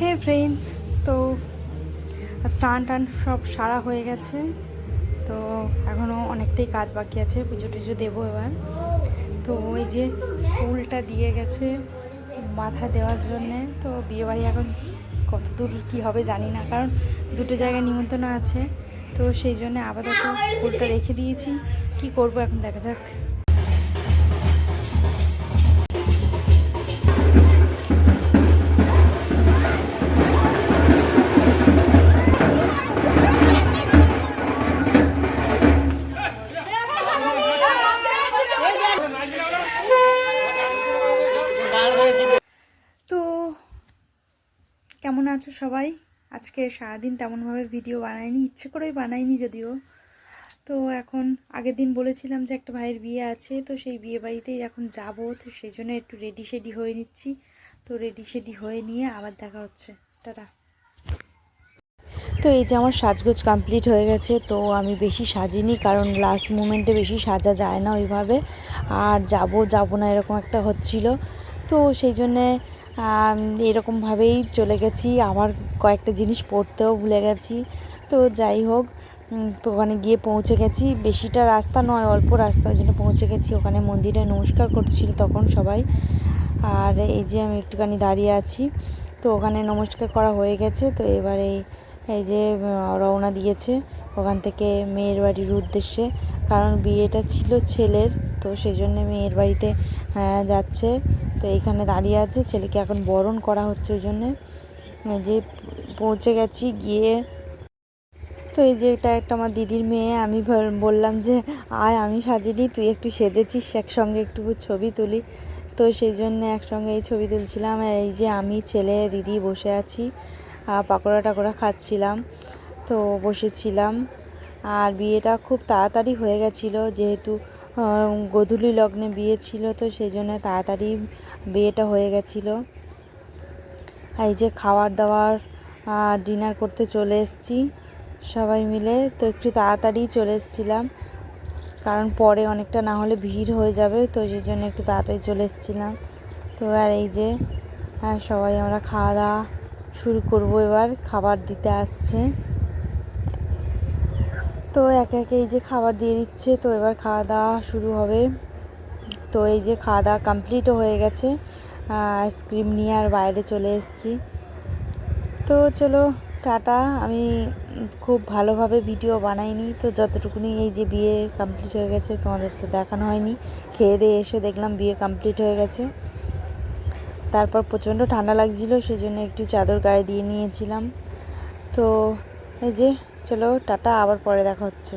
হে friends তো স্নান টান সব সারা হয়ে গেছে, তো এখনও অনেকটাই কাজ বাকি আছে, পুজো টুজো দেবো এবার। তো ওই যে ফুলটা দিয়ে গেছে মাথা দেওয়ার জন্যে, তো বিয়েবাড়ি এখন কত দূর কী হবে জানি না, কারণ দুটো জায়গায় নিমন্ত্রণ আছে, তো সেই জন্য আপাতত ফুলটা রেখে দিয়েছি। কি করব এখন দেখা যাক। কেমন আছো সবাই? আজকে সারাদিন তেমনভাবে ভিডিও বানাইনি, ইচ্ছে করেই বানাইনি যদিও। তো এখন আগের দিন বলেছিলাম যে একটা ভাইয়ের বিয়ে আছে, তো সেই বিয়ে বাড়িতেই এখন যাব, তো সেই জন্য একটু রেডি শেডি হয়ে নিচ্ছি। তো রেডি শেডি হয়ে নিয়ে আবার দেখা হচ্ছে। টাটা। তো এই যে আমার সাজগোজ কমপ্লিট হয়ে গেছে, তো আমি বেশি সাজিনি কারণ লাস্ট মুমেন্টে বেশি সাজা যায় না ওইভাবে। আর যাব যাব না এরকম একটা হচ্ছিল। তো সেই জন্যে এরকমভাবেই চলে গেছি। আবার কয়েকটা জিনিস পড়তেও ভুলে গেছি। তো যাই হোক ওখানে গিয়ে পৌঁছে গেছি। বেশিটা রাস্তা নয় অল্প রাস্তা। ওই জন্য পৌঁছে গেছি। ওখানে মন্দিরে নমস্কার করছিল তখন সবাই। আর এই যে আমি একটুখানি দাঁড়িয়ে আছি তো ওখানে নমস্কার করা হয়ে গেছে। তো এবারে এই যে রওনা দিয়েছে ওখান থেকে মেয়ের বাড়ির উদ্দেশ্যে। কারণ বিয়েটা ছিল ছেলের তো সেই জন্যে মেয়ের বাড়িতে আহ, যাচ্ছে। তো এইখানে দাঁড়িয়ে আছে। ছেলেকে এখন বরণ করা হচ্ছে ওই জন্যে। যে পৌঁছে গেছি গিয়ে। তো এই যে এটা একটা আমার দিদির মেয়ে। আমি বল- বললাম যে, আয়, আমি সাজিনি, তুই একটু সেজেছিস, একসঙ্গে একটু ছবি তুলি। তো সেই জন্য একসঙ্গে এই ছবি তুলছিলাম। এই যে আমি, ছেলে, দিদি বসে আছি। পাকোড়া টাকোড়া খাচ্ছিলাম। তো বসেছিলাম। আর বিয়েটা খুব তাড়াতাড়ি হয়ে গেছিল, যেহেতু গোধূলি লগ্নে বিয়ে ছিল তো সেই জন্য তাড়াতাড়ি বিয়েটা হয়ে গেছিল। এই যে খাবার দাওয়ার ডিনার করতে চলে এসেছি সবাই মিলে। তো একটু তাড়াতাড়ি চলে এসেছিলাম, কারণ পরে অনেকটা না হলে ভিড় হয়ে যাবে, তো সেই জন্য একটু তাড়াতাড়ি চলে এসেছিলাম। তো আর এই যে সবাই আমরা খাওয়া দাওয়া শুরু করব এবার, খাবার দিতে আসছে। তো একে একে এই যে খাবার দিয়ে দিচ্ছে, তো এবার খাওয়া দাওয়া শুরু হবে। তো এই যে খাওয়া দাওয়া কমপ্লিটও হয়ে গেছে। আইসক্রিম নিয়ে আর বাইরে চলে এসেছি। তো চলো, টাটা। আমি খুব ভালোভাবে ভিডিও বানাইনি, তো যতটুকুনি এই যে বিয়ে কমপ্লিট হয়ে গেছে, তোমাদের তো দেখানো হয়নি। খেয়ে দিয়ে এসে দেখলাম বিয়ে কমপ্লিট হয়ে গেছে। তারপর প্রচণ্ড ঠান্ডা লাগছিল সেই জন্য একটু চাদর গায়ে দিয়ে নিয়েছিলাম। তো এই যে চলো টাটা আবার পরে দেখা হচ্ছে।